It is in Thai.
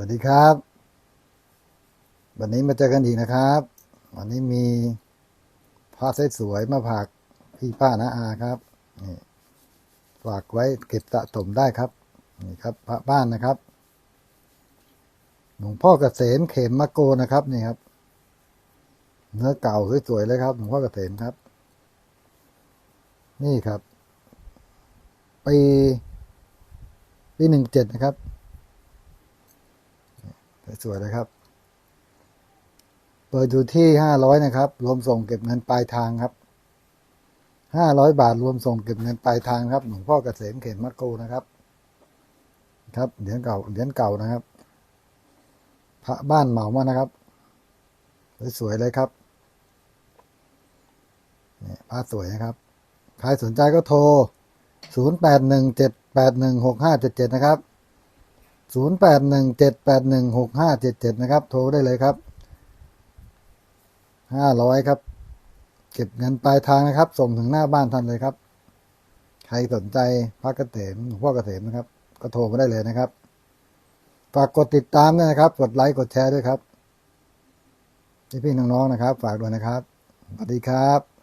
วัสดีครับ วันนี้มาเจอกันอีกนะครับ วันนี้มีผ้าสวยๆมาฝากพี่ป้านะอาครับนี่ฝากไว้เก็บสะสมได้ครับนี่ครับ พระบ้านนะครับหลวงพ่อเกษมเข็มมะโกนะครับนี่ครับ เนื้อเก่าสวยๆเลยครับหลวงพ่อเกษมครับ นี่ครับปีปีหนึ่งเจ็ดนะครับ สวยนะครับ เปิดอยู่ที่ห้าร้อยนะครับ รวมส่งเก็บเงินปลายทางครับห้าร้อยบาทรวมส่งเก็บเงินปลายทางครับหลวงพ่อเกษมเขตมัดโกนะครับ ครับเหรียญเก่าเหรียญเก่านะครับ พระบ้านเหมามานะครับสวยๆเลยครับนี่พระสวยนะครับ ใครสนใจก็โทร 0 8 1 7 8 1 6 5 7 7 นะครับ 0 8 1 7 8 1 6 5 7 7 นะครับ โทรได้เลยครับ 500 ครับ เก็บเงินปลายทางนะครับ ส่งถึงหน้าบ้านท่านเลยครับ ใครสนใจพระเกษมหลวงพ่อเกษมนะครับ ก็โทรมาได้เลยนะครับ ฝากกดติดตามด้วยนะครับ กดไลค์กดแชร์ด้วยครับพี่ๆน้องๆนะครับ ฝากด้วยนะครับ สวัสดีครับ